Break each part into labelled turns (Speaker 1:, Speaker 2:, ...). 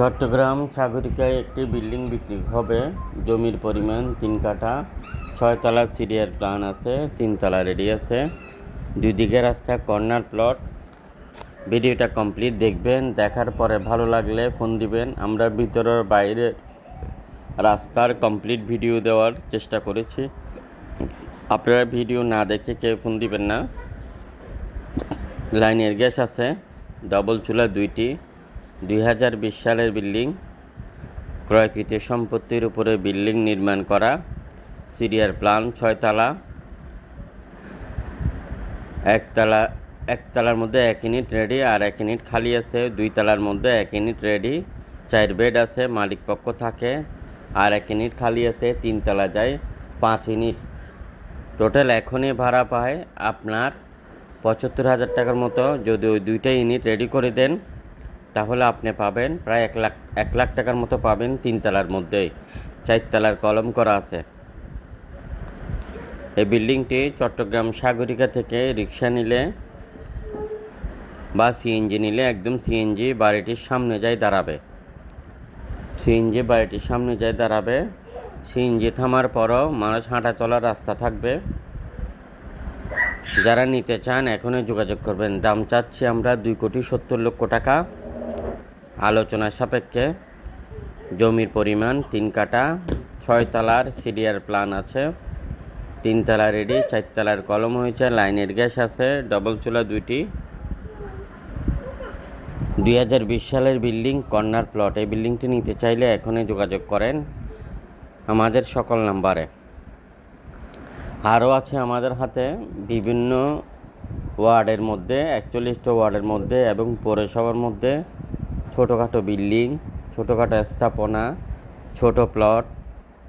Speaker 1: চট্টগ্রাম সাগরিকায় একটি বিল্ডিং বিক্রি হবে। জমির পরিমাণ তিন কাঠা ছয়তলা সিরিয়ার প্ল্যান আছে তিনতলা রেডি আছে। দুই দিকে রাস্তা, কর্নার প্লট। ভিডিওটা কমপ্লিট দেখবেন, দেখার পরে ভালো লাগলে ফোন দিবেন। আমরা ভিতরের বাইরে রাস্তার কমপ্লিট ভিডিও দেওয়ার চেষ্টা করেছি। আপনারা ভিডিও না দেখে কেউ ফোন দিবেন না। লাইনের গ্যাস আছে, ডবল চুলা দুইটি। দুই হাজার বিশ সালের বিল্ডিং, ক্রয়কৃত সম্পত্তির উপরে বিল্ডিং নির্মাণ করা, সিরিয়ার প্ল্যান ছয়তলা, একতলা, একতলার মধ্যে এক ইউনিট রেডি আর এক ইউনিট খালি আছে। দুই তলার মধ্যে এক ইউনিট রেডি চার বেড আছে, মালিক পক্ষ থাকে, আর এক ইউনিট খালি আছে, তিনতলা যায়, পাঁচ ইউনিট। টোটাল এখনই ভাড়া পায় আপনার পঁচাত্তর হাজার টাকার মতো। যদি ওই দুইটা ইউনিট রেডি করে দেন তাহলে আপনি পাবেন প্রায় এক লাখ এক লাখ টাকার মতো পাবেন তিনতলার মধ্যেই চারতলার কলম করা আছে। এই বিল্ডিংটি চট্টগ্রাম সাগরিকা থেকে রিক্সা নিলে বা সিএনজি নিলে একদম সিএনজি বাড়িটির সামনে যাই দাঁড়াবে। সিএনজি বাড়িটির সামনে যাই দাঁড়াবে। সিএনজি থামার পরও মানুষ হাঁটা চলার রাস্তা থাকবে। যারা নিতে চান এখনই যোগাযোগ করবেন। দাম চাচ্ছি আমরা দুই কোটি সত্তর লক্ষ টাকা। আলোচনা সাপেক্ষে জমির পরিমাণ, তিন কাটা ছয় তলার সিরিয়ার প্ল্যান আছে তিনতলা রেডি চারতলার কলম হয়েছে, লাইনের গ্যাস আছে, ডবল চুলা দুইটি। দুই হাজার বিশ সালের বিল্ডিং, কর্নার প্লট। এই বিল্ডিংটি নিতে চাইলে এখনই যোগাযোগ করেন আমাদের সকল নাম্বারে। আরও আছে আমাদের হাতে বিভিন্ন ওয়ার্ডের মধ্যে, একচল্লিশটা ওয়ার্ডের মধ্যে এবং পৌরসভার মধ্যে ছোটোখাটো বিল্ডিং, ছোটোখাটো স্থাপনা, ছোট প্লট,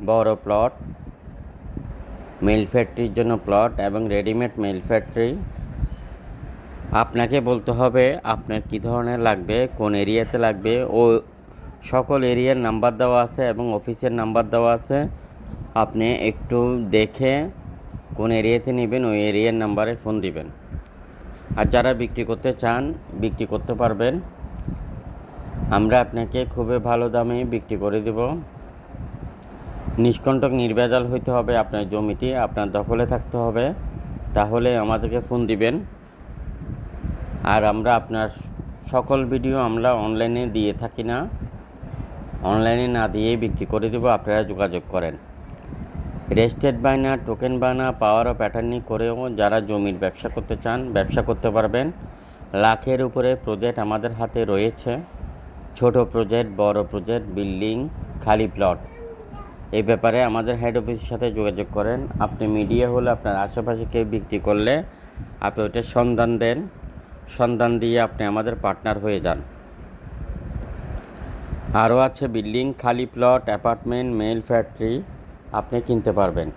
Speaker 1: বড় প্লট, মিল ফ্যাক্টরির জন্য প্লট এবং রেডিমেড মিল ফ্যাক্টরি। আপনাকে বলতে হবে আপনার কী ধরনের লাগবে, কোন এরিয়াতে লাগবে, ও সকল এরিয়ার নাম্বার দেওয়া আছে এবং অফিসের নাম্বার দেওয়া আছে। আপনি একটু দেখে কোন এরিয়াতে নেবেন, ওই এরিয়ার নাম্বারে ফোন দিবেন। আর যারা বিক্রি করতে চান, বিক্রি করতে পারবেন। আমরা আপনাকে খুবই ভালো দামে বিক্রি করে দেব। নিষ্কণ্টক নির্ভেজাল হইতে হবে আপনার জমিটি, আপনার দখলে থাকতে হবে। তাহলে আমাদেরকে ফোন দিবেন। আর আমরা আপনার সকল ভিডিও আমরা অনলাইনে দিয়ে থাকি না। অনলাইনে না দিয়েই বিক্রি করে দেবো, আপনারা যোগাযোগ করেন। রেজিস্টার্ড বায়না টোকেন বায়না পাওয়ার ও প্যাটার্নি করেও যারা জমির ব্যবসা করতে চান, ব্যবসা করতে পারবেন। লাখের উপরে প্রজেক্ট আমাদের হাতে রয়েছে। ছোট প্রজেক্ট, বড় প্রজেক্ট, বিল্ডিং, খালি প্লট। এই ব্যাপারে আমাদের হেড অফিসের সাথে যোগাযোগ করেন। আপনি মিডিয়া হলে আপনার আশেপাশে কেউ বিক্রি করলে আপনি ওইটার সন্ধান দেন। সন্ধান দিয়ে আপনি আমাদের পার্টনার হয়ে যান। আরও আছে বিল্ডিং, খালি প্লট, অ্যাপার্টমেন্ট মেল ফ্যাক্টরি আপনি কিনতে পারবেন।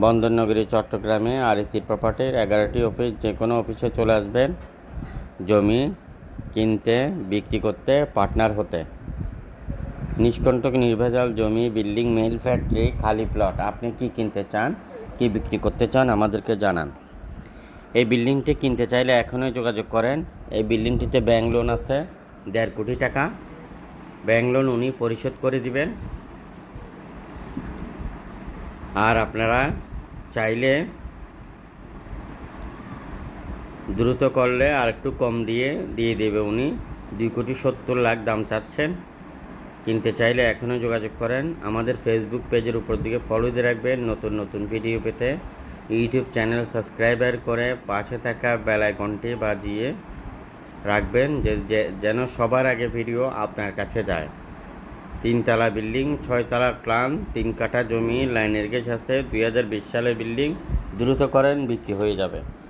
Speaker 1: বন্দরনগরী, চট্টগ্রামে আর এসি প্রপার্টির এগারোটি অফিস যে কোনো অফিসে চলে আসবেন। জমি কিনতে, বিক্রি করতে, পার্টনার হতে। নিষ্কণ্টক নির্ভেজাল জমি, বিল্ডিং, মেল, ফ্যাক্টরি, খালি প্লট। আপনি কি কিনতে চান, কি বিক্রি করতে চান, আমাদেরকে জানান। এই বিল্ডিংটি কিনতে চাইলে এখনই যোগাযোগ করেন। এই বিল্ডিংটিতে ব্যাংক লোন আছে, দেড় কোটি টাকা। ব্যাংক লোন উনি পরিশোধ করে দিবেন। আর আপনারা চাইলে দ্রুত করলে আর একটু কম দিয়ে দিয়ে দেবে উনি। দুই কোটি সত্তর লাখ দাম চাচ্ছেন। কিনতে চাইলে এখনও যোগাযোগ করেন। আমাদের ফেসবুক পেজের উপর দিকে ফলো দিয়ে রাখবেন নতুন নতুন ভিডিও পেতে। ইউটিউব চ্যানেল সাবস্ক্রাইবার করে পাশে থাকা বেল আইকনটি বাজিয়ে রাখবেন যে যেন সবার আগে ভিডিও আপনার কাছে যায়। তিনতলা বিল্ডিং ছয়তলার প্ল্যান তিন কাঠা জমি, লাইনের গেছ আছে। দুই হাজার বিশ সালের বিল্ডিং দ্রুত করেন, বিক্রি হয়ে যাবে।